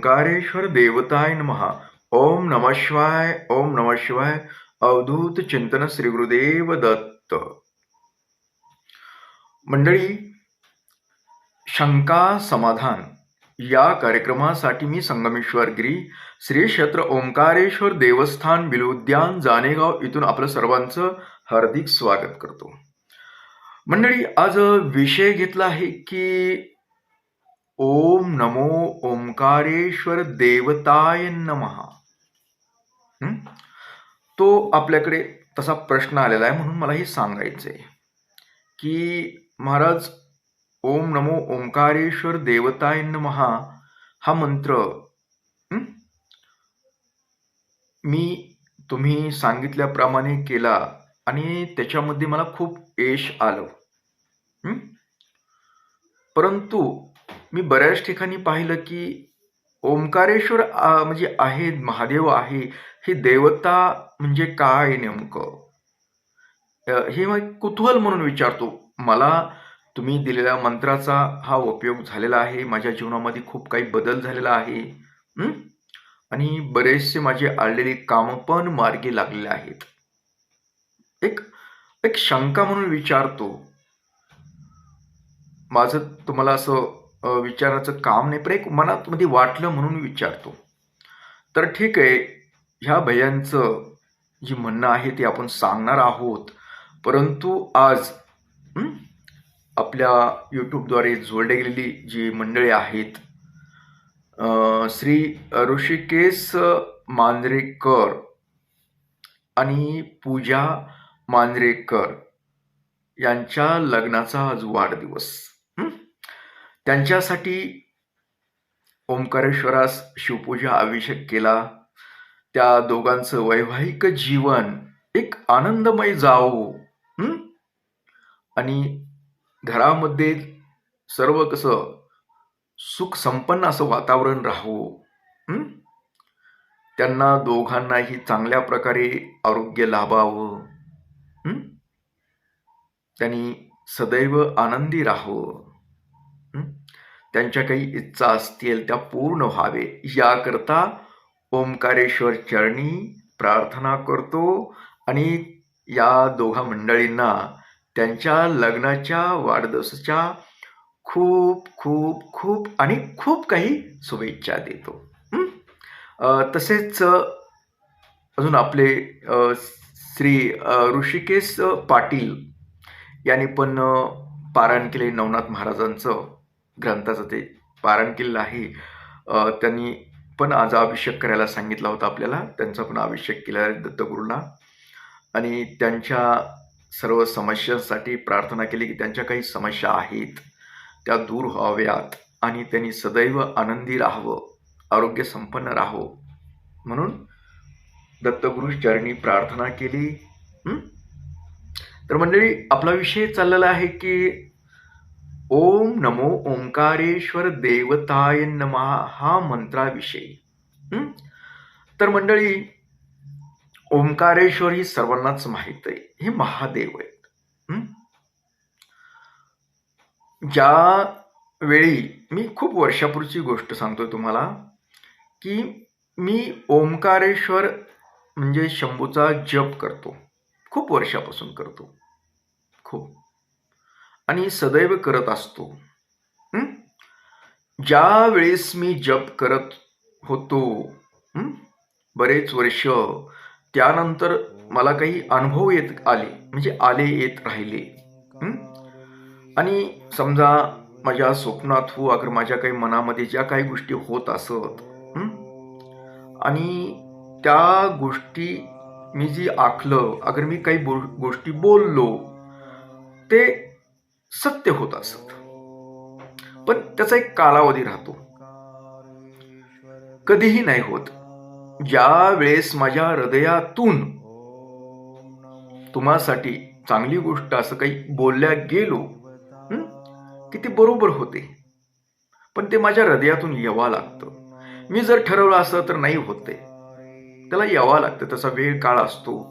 ओंकारेश्वर देवताय महा ओम नम शिवाय ओम नम शिवाय। अवधूत चिंतन श्री गुरुदेव दत्त। मंडळी शंका समाधान या कार्यक्रमासाठी मी संगमेश्वर गिरी श्री क्षेत्र ओंकारेश्वर देवस्थान बिलोद्यान जानेगाव इथून आपलं सर्वांचं हार्दिक स्वागत करतो। मंडळी आज विषय घेतला आहे की ओम नमो ओंकारेश्वर देवताय नमः. तो आपल्याकडे तसा प्रश्न आलेला आहे म्हणून मला हे सांगायचं आहे की महाराज ओम नमो ओंकारेश्वर देवताय नमः हा मंत्र मी तुम्ही सांगितल्याप्रमाणे केला आणि त्याच्यामध्ये मला खूप यश आलं. परंतु मी बऱ्याच ठिकाणी पाहिलं की ओंकारेश्वर म्हणजे आहे महादेव आहे ही देवता म्हणजे काय नेमकं? हे मग कुतूहल म्हणून विचारतो. मला तुम्ही दिलेल्या मंत्राचा हा उपयोग झालेला आहे. माझ्या जीवनामध्ये खूप काही बदल झालेला आहे. आणि बरेचसे माझे आळलेली कामं पण मार्गी लागलेले आहेत. एक एक शंका म्हणून विचारतो. माझं तुम्हाला असं विचाराचं काम नाही पण एक मनात मध्ये वाटलं म्हणून विचारतो. तर ठीक आहे ह्या भयांचं जी म्हणणं आहे ते आपण सांगणार आहोत. परंतु आज आपल्या यूट्यूबद्वारे जोडले गेलेली जी मंडळी आहेत श्री ऋषिकेश मांजरेकर आणि पूजा मांजरेकर यांच्या लग्नाचा आज वाढदिवस. त्यांच्यासाठी ओंकारेश्वरास शिवपूजा अभिषेक केला. त्या दोघांचं वैवाहिक जीवन एक आनंदमय जावो आणि घरामध्ये सर्व कसं सुख संपन्न असं वातावरण राहो त्यांना दोघांनाही चांगल्या प्रकारे आरोग्य लाभावं त्यांनी सदैव आनंदी राहावं. त्यांच्या काही इच्छा असतील त्या पूर्ण व्हावे. याकरता ओंकारेश्वर चरणी प्रार्थना करतो आणि या दोघा मंडळींना त्यांच्या लग्नाच्या वाढदिवसाच्या खूप खूप खूप आणि खूप काही शुभेच्छा देतो. तसेच अजून आपले श्री ऋषिकेश पाटील यांनी पण पारायण केले नवनाथ महाराजांचं. ग्रंथाचं ते पारण केलेलं आहे. त्यांनी पण आज अभिषेक करायला सांगितला होता आपल्याला. त्यांचा पण अभिषेक केला आहे दत्तगुरूंना. आणि त्यांच्या सर्व समस्यांसाठी प्रार्थना केली की त्यांच्या काही समस्या आहेत त्या दूर व्हाव्यात आणि त्यांनी सदैव आनंदी राहावं आरोग्य संपन्न राहावं. म्हणून दत्तगुरु चरणी प्रार्थना केली. तर मंडळी आपला विषय चाललेला आहे की ओम नमो ओंकारेश्वर देवताय नमः हा मंत्राविषयी. तर मंडळी ओंकारेश्वर ही सर्वांनाच माहीत आहे. हे महादेव आहेत. ज्या वेळी मी खूप वर्षापूर्वीची गोष्ट सांगतोय तुम्हाला की मी ओंकारेश्वर म्हणजे शंभूचा जप करतो. खूप वर्षापासून करतो. खूप. आणि सदैव करत असतो. ज्या वेळेस मी जप करत होतो बरेच वर्ष त्यानंतर मला काही अनुभव येत आले म्हणजे आले येत राहिले. आणि समजा माझ्या स्वप्नात हो अगर माझ्या काही मनामध्ये ज्या काही गोष्टी होत असत आणि त्या गोष्टी मी जी आखलं अगर मी काही बो गोष्टी बोललो ते सत्य होत असत. पण त्याचा एक कालावधी राहतो. कधीही नाही होत. ज्या वेळेस माझ्या हृदयातून तुम्हासाठी चांगली गोष्ट असं काही बोलल्या गेलो की ते बरोबर होते. पण ते माझ्या हृदयातून यावा लागतं. मी जर ठरवलं असं तर नाही होते. त्याला यावं लागतं. त्याचा वेळ काळ असतो.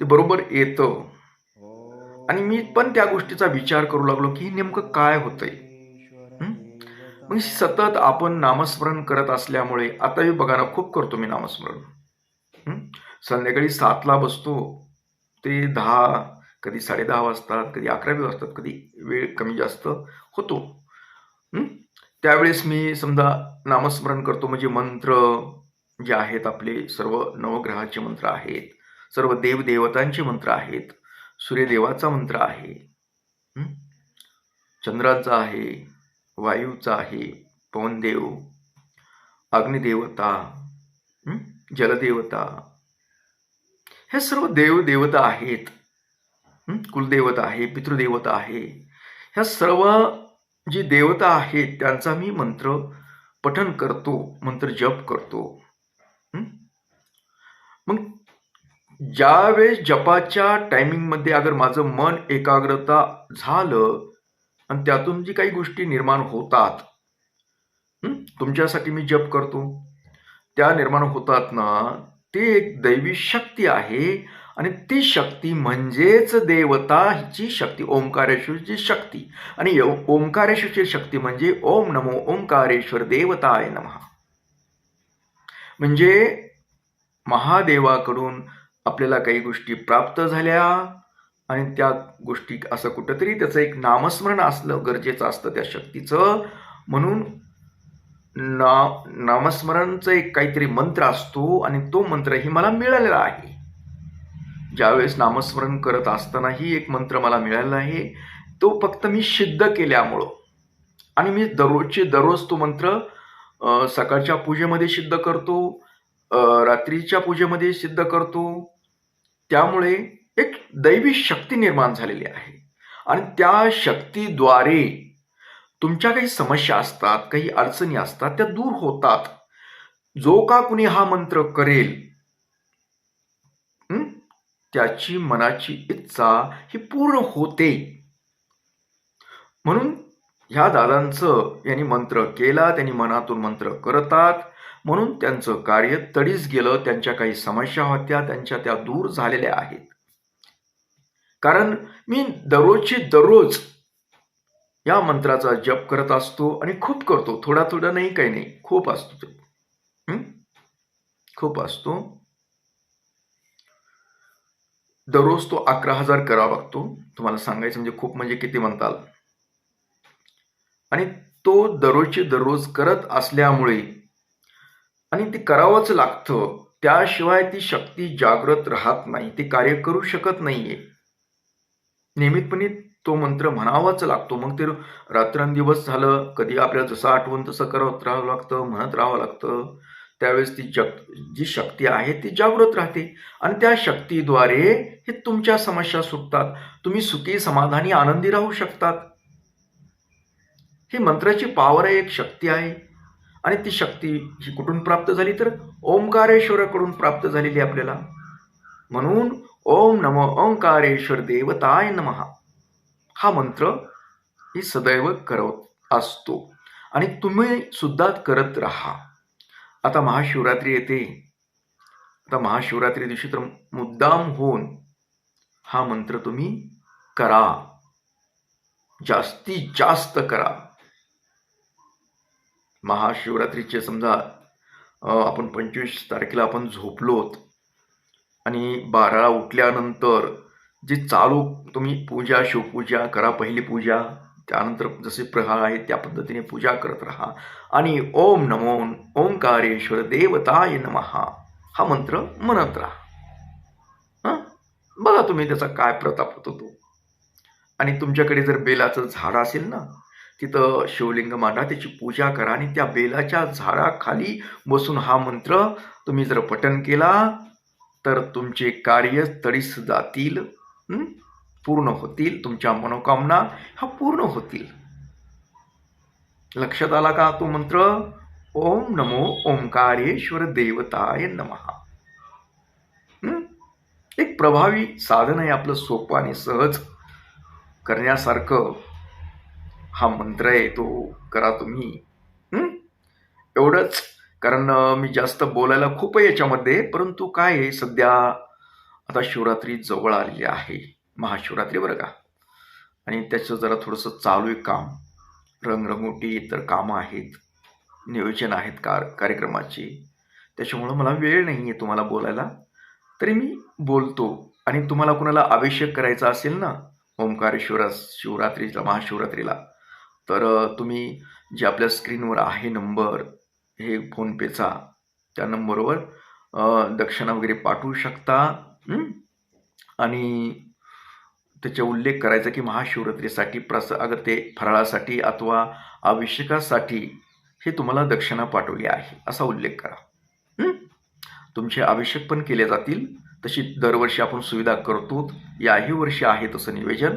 ते बरोबर येतं. आणि मी पण त्या गोष्टीचा विचार करू लागलो की हे नेमकं काय होतंय. मग सतत आपण नामस्मरण करत असल्यामुळे आताही बघा ना खूप करतो मी नामस्मरण. संध्याकाळी सातला बसतो. ते दहा कधी साडेदहा वाजतात कधी अकरावी वाजतात कधी वेळ कमी जास्त होतो. त्यावेळेस मी समजा नामस्मरण करतो म्हणजे मंत्र जे आहेत आपले सर्व नवग्रहाचे मंत्र आहेत सर्व देवदेवतांचे मंत्र आहेत सूर्यदेवाचा मंत्र आहे. चंद्राचा आहे वायूचा आहे पवनदेव अग्निदेवता जलदेवता. हे सर्व देवदेवता आहेत. कुलदेवता आहे पितृदेवता आहे. ह्या सर्व जी देवता आहेत त्यांचा मी मंत्र पठन करतो मंत्र जप करतो. मग ज्यावेळेस जपाच्या टायमिंगमध्ये अगर माझं मन एकाग्रता झालं आणि त्यातून जी काही गोष्टी निर्माण होतात तुमच्यासाठी मी जप करतो. त्या निर्माण होतात ना ते एक दैवी शक्ती आहे आणि ती शक्ती म्हणजेच देवताची शक्ती ओंकारेश्वरची शक्ती. आणि ओंकारेश्वरची शक्ती म्हणजे ओम नमो ओंकारेश्वर देवताय नमः. म्हणजे महादेवाकडून आपल्याला काही गोष्टी प्राप्त झाल्या आणि त्या गोष्टी असं कुठंतरी त्याचं एक नामस्मरण असलं गरजेचं असतं त्या शक्तीचं. म्हणून ना नामस्मरणचं एक काहीतरी मंत्र असतो आणि तो मंत्रही मला मिळालेला आहे. ज्यावेळेस नामस्मरण करत असतानाही एक मंत्र मला मिळालेला आहे तो फक्त मी सिद्ध केल्यामुळं. आणि मी दररोजचे दररोज तो मंत्र सकाळच्या पूजेमध्ये सिद्ध करतो रात्रीच्या पूजेमध्ये सिद्ध करतो. त्यामुळे एक दैवी शक्ती निर्माण झालेली आहे. आणि त्या शक्तीद्वारे तुमच्या काही समस्या असतात काही अडचणी असतात त्या दूर होतात. जो का कुणी हा मंत्र करेल त्याची मनाची इच्छा ही पूर्ण होते. म्हणून ह्या दादांचं यांनी मंत्र केला त्यांनी मनातून मंत्र करतात. म्हणून त्यांचं कार्य तडीस गेलं त्यांच्या काही समस्या होत्या त्यांच्या त्या दूर झालेल्या आहेत. कारण मी दररोजची दररोज या मंत्राचा जप करत असतो आणि खूप करतो. थोडा थोडा नाही काही नाही. खूप असतो जप खूप असतो. दररोज तो अकरा हजार करावा लागतो. तुम्हाला सांगायचं म्हणजे खूप म्हणजे किती म्हणताल? आणि तो दररोजचे दररोज करत असल्यामुळे आणि ते करावंच लागतं. त्याशिवाय ती शक्ती जागृत राहत नाही. ते कार्य करू शकत नाहीये. नियमितपणे तो मंत्र म्हणावाच लागतो. मग ते रात्रंदिवस झालं. कधी आपल्याला जसं आठवण तसं करत राहावं लागतं म्हणत राहावं लागतं. त्यावेळेस ती जग जी शक्ती आहे ती जागृत राहते. आणि त्या शक्तीद्वारे हे तुमच्या समस्या सुटतात. तुम्ही सुखी समाधानी आनंदी राहू शकतात. ही मंत्राची पावर आहे एक शक्ती आहे. आणि ती शक्ती ही कुठून प्राप्त झाली तर ओंकारेश्वराकडून प्राप्त झालेली आहे आपल्याला. म्हणून ओम नमो ओंकारेश्वर देवताय नमः. हा मंत्र ही सदैव करत असतो. आणि तुम्ही सुद्धा करत राहा. आता महाशिवरात्री येते. आता महाशिवरात्री दिवशी तर मुद्दाम होऊन हा मंत्र तुम्ही करा. जास्तीत जास्त करा. महाशिवरात्रीचे समजा आपण पंचवीस तारखेला आपण झोपलोत आणि बाराला उठल्यानंतर जे चालू तुम्ही पूजा शिवपूजा करा पहिली पूजा त्यानंतर जसे प्रहार आहेत त्या पद्धतीने पूजा करत राहा आणि ओम नमो ओंकारेश्वर देवताय नमहा हा मंत्र म्हणत राहा. हां? बघा तुम्ही त्याचा काय प्रताप होतो तो. आणि तुमच्याकडे जर बेलाचं झाड असेल ना तिथं शिवलिंग मांडा त्याची पूजा करा आणि त्या बेलाच्या झाडाखाली बसून हा मंत्र तुम्ही जर पठन केला तर तुमचे कार्य तडीस जातील पूर्ण होतील तुमच्या मनोकामना ह्या पूर्ण होतील. लक्षात आला का तो मंत्र? ओम नमो ओंकारेश्वर देवताय नमः. एक प्रभावी साधन आहे आपलं सोपं आणि सहज करण्यासारखं. हा मंत्र आहे तो करा तुम्ही. एवढंच. कारण मी जास्त बोलायला खूप आहे याच्यामध्ये परंतु काय आहे सध्या आता शिवरात्री जवळ आलेली आहे. महाशिवरात्री बरं का? आणि त्याचं जरा थोडंसं चालू आहे काम. रंगरंगोटी इतर कामं आहेत. नियोजन आहेत कार कार्यक्रमाची. त्याच्यामुळं मला वेळ नाही आहे तुम्हाला बोलायला. तरी मी बोलतो. आणि तुम्हाला कुणाला आवश्यक करायचा असेल ना ओंकारेश्वर शिवरात्रीला महाशिवरात्रीला तर तुम्ही जे आपल्या स्क्रीनवर आहे नंबर हे फोनपेचा त्या नंबरवर दक्षिणा वगैरे पाठवू शकता आणि त्याचा उल्लेख करायचा की महाशिवरात्रीसाठी प्रस अगर ते फराळासाठी अथवा अभिषेकासाठी हे तुम्हाला दक्षिणा पाठवली आहे असा उल्लेख करा. तुमचे अभिषेक पण केले जातील तशी दरवर्षी आपण सुविधा करतो याही वर्षी आहे तसं नियोजन